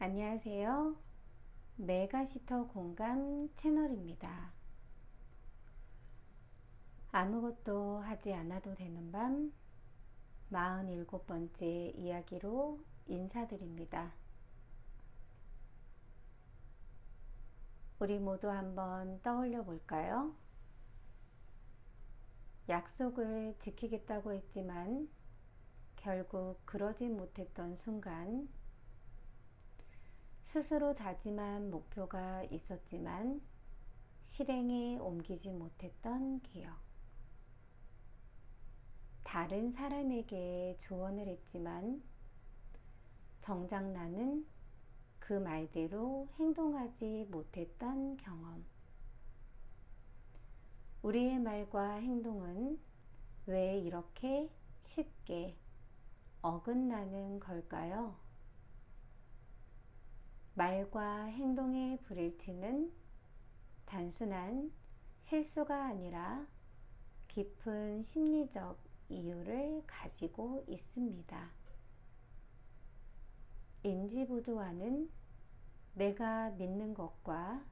안녕하세요. 메가시터 공감 채널입니다. 아무것도 하지 않아도 되는 밤 47번째 이야기로 인사드립니다. 우리 모두 한번 떠올려 볼까요? 약속을 지키겠다고 했지만 결국 그러지 못했던 순간 스스로 다짐한 목표가 있었지만 실행에 옮기지 못했던 기억. 다른 사람에게 조언을 했지만 정작 나는 그 말대로 행동하지 못했던 경험. 우리의 말과 행동은 왜 이렇게 쉽게 어긋나는 걸까요? 말과 행동의 불일치는 단순한 실수가 아니라 깊은 심리적 이유를 가지고 있습니다. 인지부조화는 내가 믿는 것과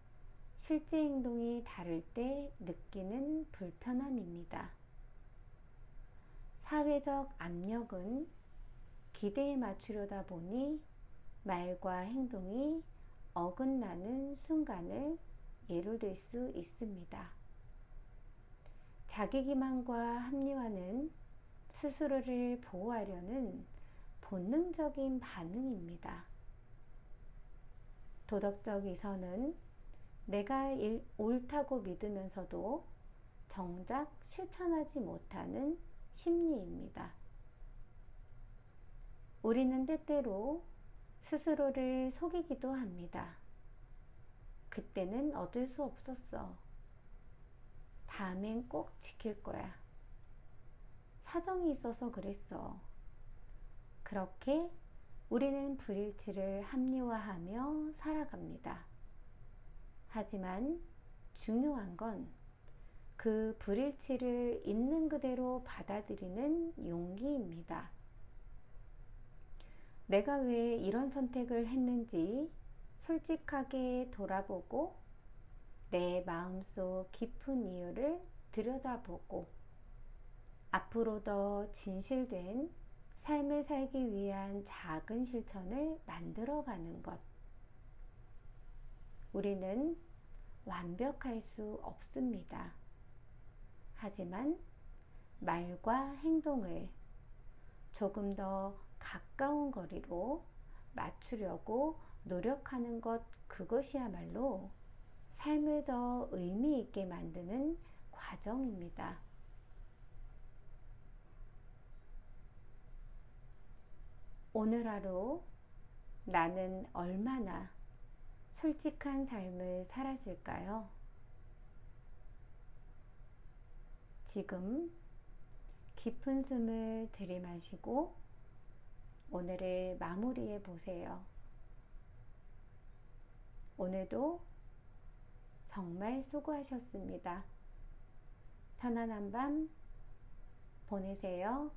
실제 행동이 다를 때 느끼는 불편함입니다. 사회적 압력은 기대에 맞추려다 보니 말과 행동이 어긋나는 순간을 예로 들 수 있습니다. 자기 기만과 합리화는 스스로를 보호하려는 본능적인 반응입니다. 도덕적 위선은 내가 옳다고 믿으면서도 정작 실천하지 못하는 심리입니다. 우리는 때때로 스스로를 속이기도 합니다. 그때는 어쩔 수 없었어. 다음엔 꼭 지킬 거야. 사정이 있어서 그랬어. 그렇게 우리는 불일치를 합리화하며 살아갑니다. 하지만 중요한 건 그 불일치를 있는 그대로 받아들이는 용기입니다. 내가 왜 이런 선택을 했는지 솔직하게 돌아보고 내 마음속 깊은 이유를 들여다보고 앞으로 더 진실된 삶을 살기 위한 작은 실천을 만들어가는 것. 우리는 완벽할 수 없습니다. 하지만 말과 행동을 조금 더 가까운 거리로 맞추려고 노력하는 것 그것이야말로 삶을 더 의미 있게 만드는 과정입니다. 오늘 하루 나는 얼마나 솔직한 삶을 살았을까요? 지금 깊은 숨을 들이마시고 오늘을 마무리해 보세요. 오늘도 정말 수고하셨습니다. 편안한 밤 보내세요.